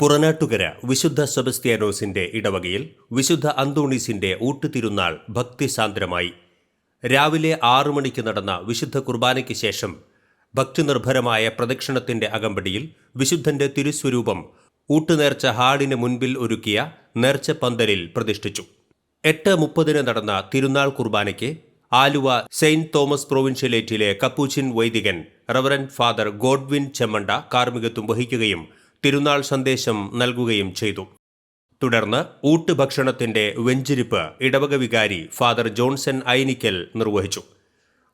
പുറനാട്ടുകര വിശുദ്ധ സെബസ്ത്യാനോസിന്റെ ഇടവകയിൽ വിശുദ്ധ അന്തോണീസിന്റെ ഊട്ടുതിരുന്നാൾ ഭക്തിസാന്ദ്രമായി. രാവിലെ ആറു മണിക്ക് നടന്ന വിശുദ്ധ കുർബാനയ്ക്ക് ശേഷം ഭക്തിനിർഭരമായ പ്രദക്ഷിണത്തിന്റെ അകമ്പടിയിൽ വിശുദ്ധന്റെ തിരുസ്വരൂപം ഊട്ടുനേർച്ച ഹാളിന് മുൻപിൽ ഒരുക്കിയ നേർച്ച പന്തലിൽ പ്രതിഷ്ഠിച്ചു. എട്ട് മുപ്പതിന് നടന്ന തിരുനാൾ കുർബാനയ്ക്ക് ആലുവ സെയിന്റ് തോമസ് പ്രൊവിൻഷ്യലേറ്റിലെ കപ്പൂച്ചിൻ വൈദികൻ റവറൻ ഫാദർ ഗോഡ്വിൻ ചെമ്മണ്ട കാർമ്മികത്വം വഹിക്കുകയും തിരുനാൾ സന്ദേശം നൽകുകയും ചെയ്തു. തുടർന്ന് ഊട്ടുഭക്ഷണത്തിന്റെ വെഞ്ചിരിപ്പ് ഇടവക വികാരി ഫാദർ ജോൺസൺ ഐനിക്കൽ നിർവഹിച്ചു.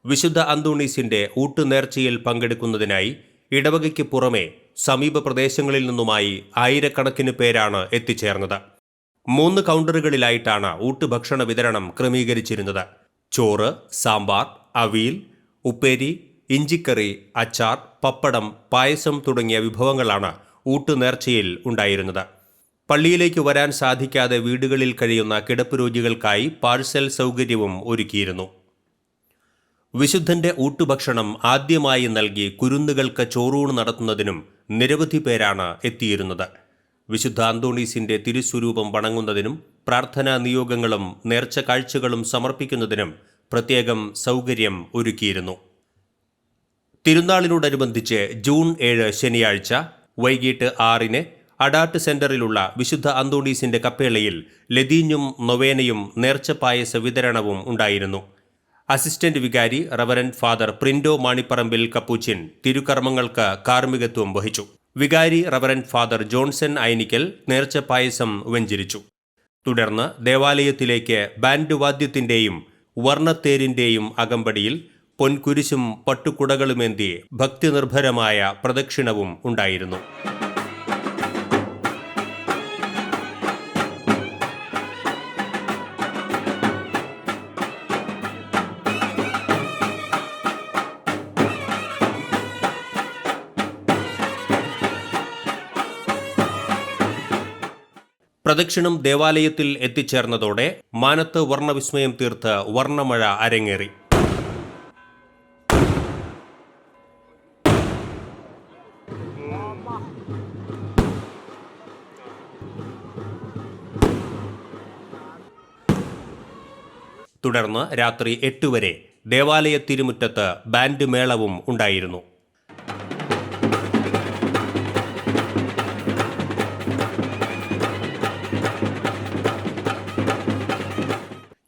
വിശുദ്ധ അന്തോണീസിന്റെ ഊട്ടുനേർച്ചയിൽ പങ്കെടുക്കുന്നതിനായി ഇടവകയ്ക്ക് പുറമെ സമീപ പ്രദേശങ്ങളിൽ നിന്നുമായി ആയിരക്കണക്കിന് പേരാണ് എത്തിച്ചേർന്നത്. മൂന്ന് കൗണ്ടറുകളിലായിട്ടാണ് ഊട്ടുഭക്ഷണ വിതരണം ക്രമീകരിച്ചിരുന്നത്. ചോറ് സാമ്പാർ അവിയൽ ഉപ്പേരി ഇഞ്ചിക്കറി അച്ചാർ പപ്പടം പായസം തുടങ്ങിയ വിഭവങ്ങളാണ് ഊട്ടുനേർച്ചയിൽ ഉണ്ടായിരുന്നത്. പള്ളിയിലേക്ക് വരാൻ സാധിക്കാതെ വീടുകളിൽ കഴിയുന്ന കിടപ്പ് രോഗികൾക്കായി പാഴ്സൽ സൗകര്യവും ഒരുക്കിയിരുന്നു. വിശുദ്ധന്റെ ഊട്ടുഭക്ഷണം ആദ്യമായി നൽകി കുരുന്നുകൾക്ക് ചോറൂണ് നടത്തുന്നതിനും നിരവധി പേരാണ് എത്തിയിരുന്നത്. വിശുദ്ധ അന്തോണീസിന്റെ തിരുസ്വരൂപം വണങ്ങുന്നതിനും പ്രാർത്ഥനാ നിയോഗങ്ങളും നേർച്ച കാഴ്ചകളും സമർപ്പിക്കുന്നതിനും പ്രത്യേകം സൗകര്യം ഒരുക്കിയിരുന്നു. തിരുനാളിനോടനുബന്ധിച്ച് ജൂൺ ഏഴ് ശനിയാഴ്ച വൈകിട്ട് ആറിന് അഡാട്ട് സെന്ററിലുള്ള വിശുദ്ധ അന്തോണീസിന്റെ കപ്പേളയിൽ ലതീഞ്ഞും നൊവേനയും നേർച്ചപ്പായസ വിതരണവും ഉണ്ടായിരുന്നു. അസിസ്റ്റന്റ് വികാരി Reverend Father Prindo Manipparambil Capuchin തിരുകർമ്മങ്ങൾക്ക് കാർമ്മികത്വം വഹിച്ചു. വികാരി റവറൻ ഫാദർ ജോൺസൺ ഐനിക്കൽ നേർച്ചപ്പായസം വെഞ്ചരിച്ചു. തുടർന്ന് ദേവാലയത്തിലേക്ക് ബാൻഡ് വാദ്യത്തിന്റെയും വർണത്തേരിന്റെയും അകമ്പടിയിൽ പൊൻകുരിശും പട്ടുകുടകളുമേന്തി ഭക്തിനിർഭരമായ പ്രദക്ഷിണവും ഉണ്ടായിരുന്നു. പ്രദക്ഷിണം ദേവാലയത്തിൽ എത്തിച്ചേർന്നതോടെ മാനത്ത് വർണവിസ്മയം തീർത്ത് വർണമഴ അരങ്ങേറി. തുടർന്ന് രാത്രി എട്ട് വരെ ദേവാലയ തിരുമുറ്റത്ത് ബാൻഡ് മേളവും ഉണ്ടായിരുന്നു.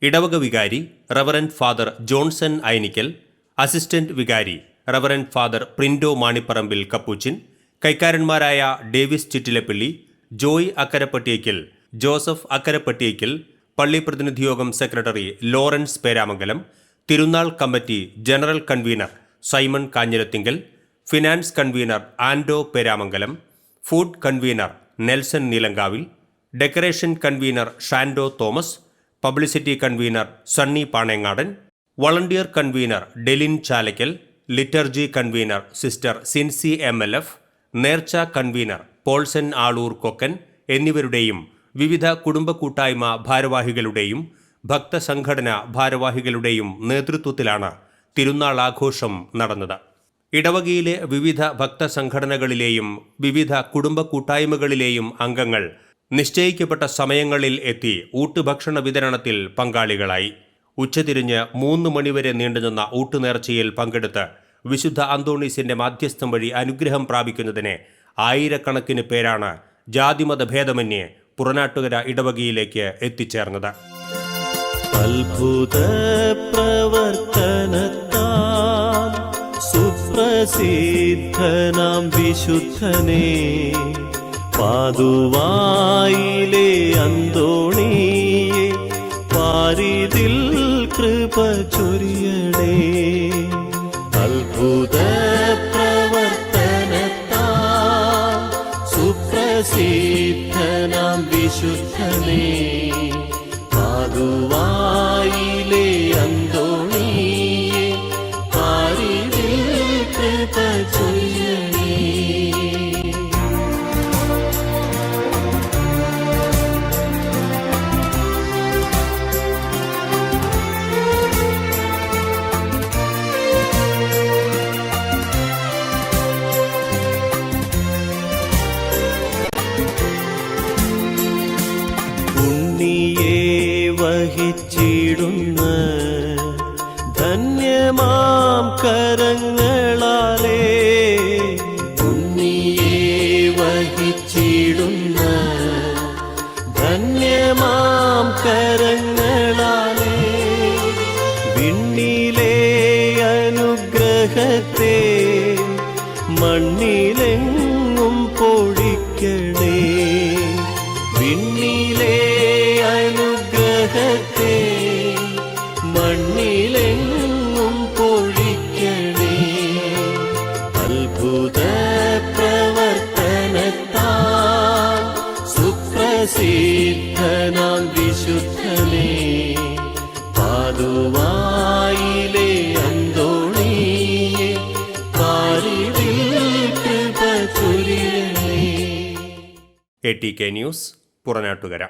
ഇടവക വികാരി Reverend Father Johnson Ainikkal assistant വികാരി Reverend Father Prindo Manipparambil Capuchin കൈക്കാരന്മാരായ Davis Chittilappilly Joy Akkarappattiyakkal Joseph Akkarappattiyakkal പള്ളി പ്രതിനിധിയോഗം സെക്രട്ടറി ലോറൻസ് പേരാമംഗലം തിരുനാൾ committee general convener Simon Kanjirathingal finance convener Ando Peramangalam food convener Nelson Neelankavil decoration convener Shando Thomas publicity convener Sunny Panengadan volunteer convener Delin Chalakkal liturgy convener Sister Sincy M L F നേർച്ച convener Paulson Aloor Kokkan എന്നിവരുടെയും വിവിധ കുടുംബ കൂട്ടായ്മ ഭാരവാഹികളുടെയും ഭക്തസംഘടന ഭാരവാഹികളുടെയും നേതൃത്വത്തിലാണ് തിരുനാൾ ആഘോഷം നടന്നത്. ഇടവകയിലെ വിവിധ ഭക്തസംഘടനകളിലെയും വിവിധ കുടുംബ കൂട്ടായ്മകളിലെയും അംഗങ്ങൾ നിശ്ചയിക്കപ്പെട്ട സമയങ്ങളിൽ എത്തി ഊട്ടുഭക്ഷണ വിതരണത്തിൽ പങ്കാളികളായി. ഉച്ചതിരിഞ്ഞ് മൂന്ന് മണിവരെ നീണ്ടുനിന്ന ഊട്ടുനേർച്ചയിൽ പങ്കെടുത്ത് വിശുദ്ധ അന്തോണീസിന്റെ മാധ്യസ്ഥം വഴി അനുഗ്രഹം പ്രാപിക്കുന്നതിന് ആയിരക്കണക്കിന് പേരാണ് ജാതിമത ഭേദമന്യേ പുറനാട്ടുകര ഇടവകയിലേക്ക് എത്തിച്ചേർന്നത്. അത്ഭുത പ്രവർത്തനത്താൽ സുപ്രസിദ്ധനാം വിശുദ്ധനെ പാതുവായിലെ അന്തോണിയെ പാരിതിൽ കൃപ ചൊരിയണേ. അത്ഭുത സുപ്രസിദ്ധനാം വിശുദ്ധനെ പാതുവായിലെ അന്തോണിയെ പാരിതിൽ കൃപ ചൊരിയണേ ധന്യമാം കരങ്ങളാലേ സുപ്രസിദ്ധനാം വിശുദ്ധനേ പാതുവായിലെ അന്തോണിയെ A T K news Puranattukara.